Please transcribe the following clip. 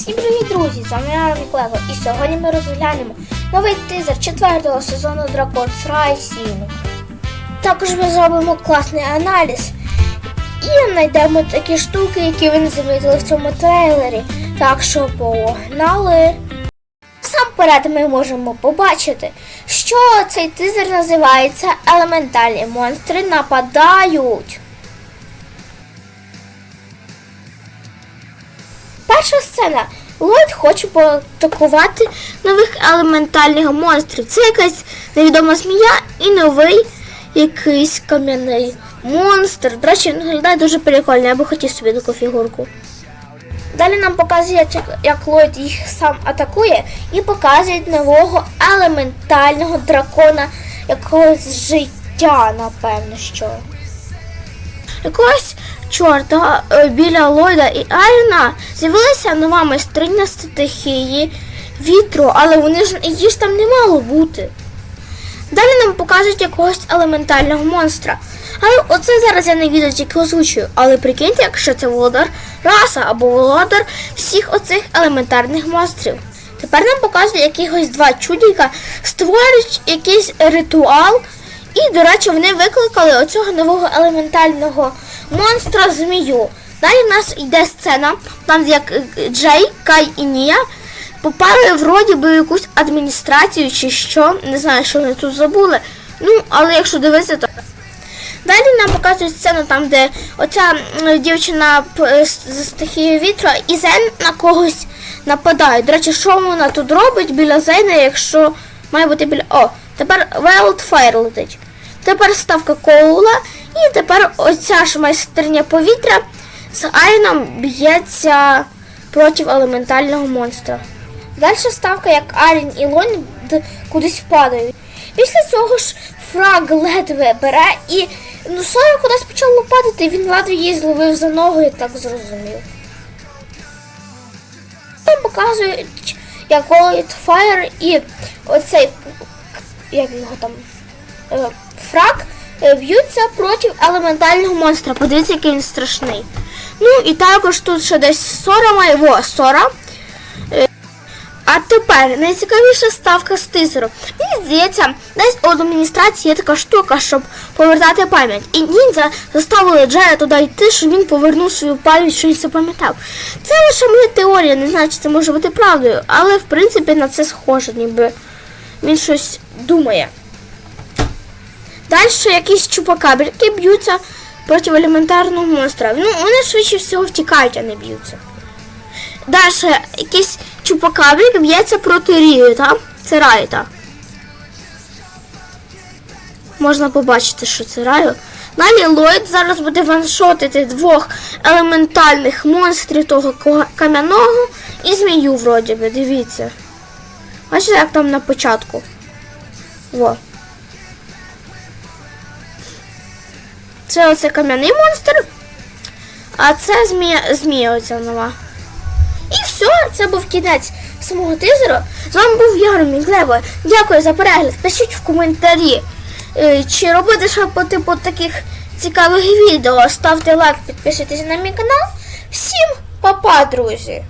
Всім привіт, друзі! З вами я Міклево. І сьогодні ми розглянемо новий тизер четвертого сезону Dragons Rising. Також ми зробимо класний аналіз і знайдемо такі штуки, які ви не замітили в цьому трейлері. Так що погнали! Насамперед ми можемо побачити, що цей тизер називається Елементальні монстри нападають. Перша сцена. Ллойд хоче поатакувати нових елементальних монстрів. Це якась невідома змія і новий якийсь кам'яний монстр. До речі, він виглядає дуже прикольно, я би хотів собі таку фігурку. Далі нам показують, як, Ллойд їх сам атакує, і показують нового елементального дракона якогось життя, напевно, що. Якогось чорта е, біля Ллойда і Айрона з'явилася нова майстриня стихії вітру, але вони ж її ж там не мало бути. Далі нам покажуть якогось елементального монстра. Але оце зараз я не відео тільки озвучую. Але прикиньте, якщо це володар раса або володар всіх оцих елементарних монстрів. Тепер нам показують якихось два чудіка, створюють якийсь ритуал. І, до речі, вони викликали оцього нового елементального монстра змію. Далі в нас йде сцена, там як е, Джей, Кай і Нія попали вроді би в якусь адміністрацію чи що. Не знаю, що вони тут забули. Ну, але якщо дивитися, то. Далі нам показують сцену там, де оця дівчина е, з стихією вітру і Зен на когось нападає. До речі, що вона тут робить біля Зена, якщо має бути біля. О, тепер Wildfire летить. Тепер ставка Коула, і тепер оця ж майстерня повітря з Айном б'ється проти елементального монстра. Далі ставка, як Арін і Лон кудись падають. Після цього ж фраг ледве бере і ну, Сора кудись почала падати, і він ледве її зловив за ногу і так зрозумів. Там показують, як Fire і оцей, як його там, е, фраг б'ються проти елементального монстра. Подивіться, який він страшний. Ну і також тут ще десь Сора має, во, Сора. А тепер найцікавіша ставка з тизеру. Мені здається, десь у адміністрації є така штука, щоб повертати пам'ять. І ніндзя заставили Джея туди йти, щоб він повернув свою пам'ять, що він запам'ятав. Це лише моя теорія, не знаю, чи це може бути правдою, але в принципі на це схоже, ніби він щось думає. Далі якісь чупакабрики б'ються проти елементарного монстра. Ну, вони швидше всього втікають, а не б'ються. Далі якийсь чупакабрик б'ється проти Ріта. Це Райта. Можна побачити, що це Раю. Далі Ллойд зараз буде ваншотити двох елементальних монстрів того кам'яного і змію вроді би, дивіться. Бачите, як там на початку. Во. Це оце кам'яний монстр, а це змія, змія оця нова. І все, це був кінець самого тизеру. З вами був Ярмі Глево. Дякую за перегляд. Пишіть в коментарі, е, чи робити що по типу таких цікавих відео. Ставте лайк, підписуйтесь на мій канал. Всім па-па, друзі!